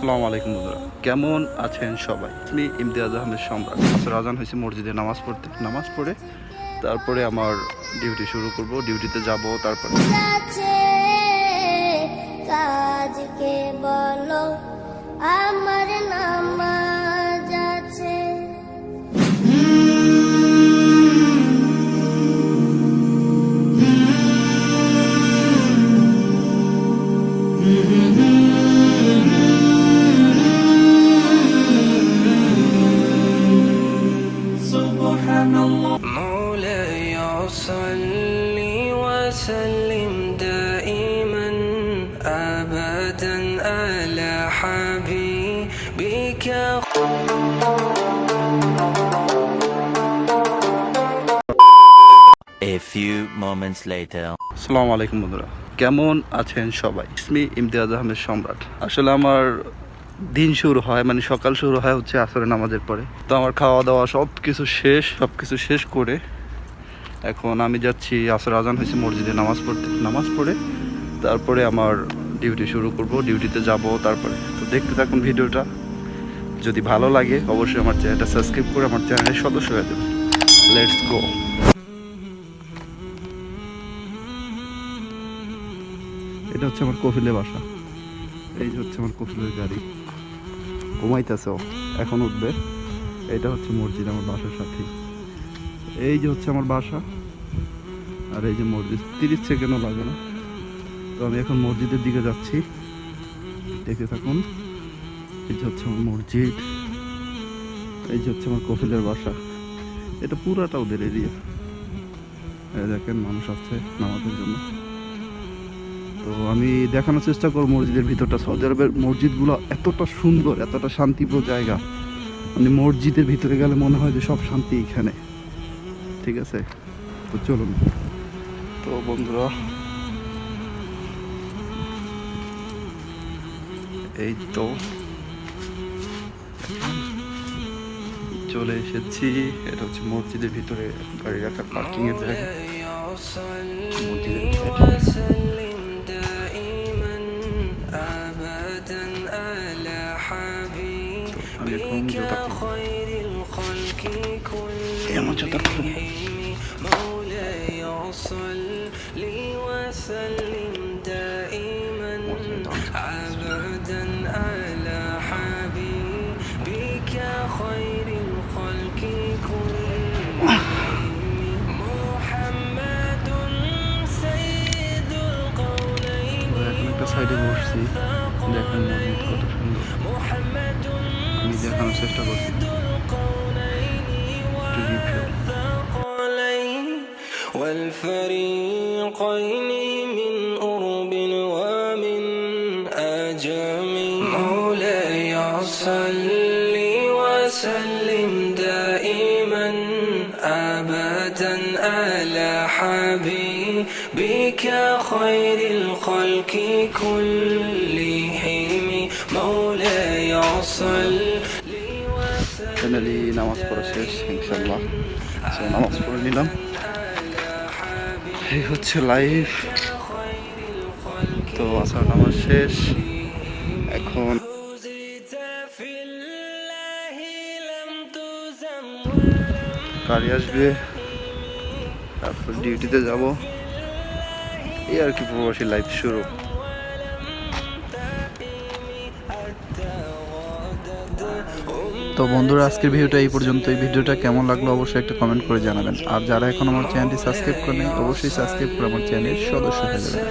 আসসালামু আলাইকুম বন্ধুরা। কেমন আছেন সবাই? আমি ইমতিয়াজ আহমেদ সম্রাট। আসর আজান হয়েছে মসজিদে নামাজ পড়তে। নামাজ পড়ে তারপরে আমার ডিউটি শুরু করব। ডিউটিতে যাব, তারপরে কাজকে বলো, আমার নামাজ وسلم دائما ابدا على حبيبك A few moments later. আসসালামু আলাইকুম বন্ধুরা কেমন আছেন সবাই ইসমি ইমতিয়াজ আহমেদ সম্রাট আসলে আমার দিন শুরু হয় মানে সকাল শুরু হয় হচ্ছে আসরে নামাজের পরে তো আমার খাওয়া দাওয়া সব কিছু শেষ সব কিছু শেষ করে এখন আমি যাচ্ছি আসর আজান হয়েছে মসজিদে নামাজ পড়তে। নামাজ পড়ে তারপরে আমার ডিউটি শুরু করব, ডিউটিতে যাব তারপরে। তো দেখতে থাকুন ভিডিওটা। যদি ভালো লাগে অবশ্যই আমার চ্যানেলটা সাবস্ক্রাইব করে আমার চ্যানেলের সদস্য হয়ে দেবেন। লেটস গো এটা হচ্ছে আমার কফিলের বাসা। এই হচ্ছে আমার কফিলের গাড়ি। ঘুমাইতেছে এখন উঠবে। এটা হচ্ছে মসজিদ আমার বাসার সাথে। এই যে হচ্ছে আমার বাসা, আর এই যে মসজিদ, তিরিশ সেকেন্ডও লাগে না। তো আমি এখন মসজিদের দিকে যাচ্ছি। দেখতে থাকুন, এই যে হচ্ছে আমার মসজিদ, এই যে হচ্ছে আমার কফিলের বাসা। এটা পুরাটা ওদের এরিয়া দেখেন, মানুষ আছে নামাজের জন্য। তো আমি দেখানোর চেষ্টা করব মসজিদের ভিতরটা। সৌদি আরবের মসজিদগুলো এতটা সুন্দর, এতটা শান্তিপ্রিয় জায়গা। মানে মসজিদের ভিতরে গেলে মনে হয় যে সব শান্তি এখানে। ঠিক আছে। তো চলুন। তো বন্ধুরা, এই তো চলে এসেছি। এটা হচ্ছে মসজিদের ভিতরে গাড়ি রাখার এর জায়গা। মসজিদের এই আমার জুতা খুলবো। كلهم مولاي صل وسلم دائما ابدا على حبيبك خير الخلق كلهم محمد سيد القولين তো এখন একটা সাইডে বসছি দেখেন মসজিদ কত সুন্দর محمد আমি দেখানোর চেষ্টা করছি والفريقين من أرب ومن أجم مولاي صل وسلم دائما أبدا على حبيبك خير الخلق كلهم. مولاي صل ফ্যামিলি নামাজ পড়া শেষ ইনশাল্লাহ আচ্ছা, নামাজ পড়ে নিলাম। এই হচ্ছে লাইফ তো আসার নামাজ শেষ। এখন গাড়ি আসবে, তারপর ডিউটিতে যাব। এই আর কি প্রবাসী লাইফ শুরু। তো বন্ধুরা, আজকের ভিডিওটা এই পর্যন্ত এই ভিডিওটা কেমন লাগল অবশ্যই একটা কমেন্ট করে জানাবেন। আর যারা এখন আমার চ্যানেলটি সাবস্ক্রাইব করেন অবশ্যই সাবস্ক্রাইব করে আমার চ্যানেলের সদস্য হয়ে যাবেন।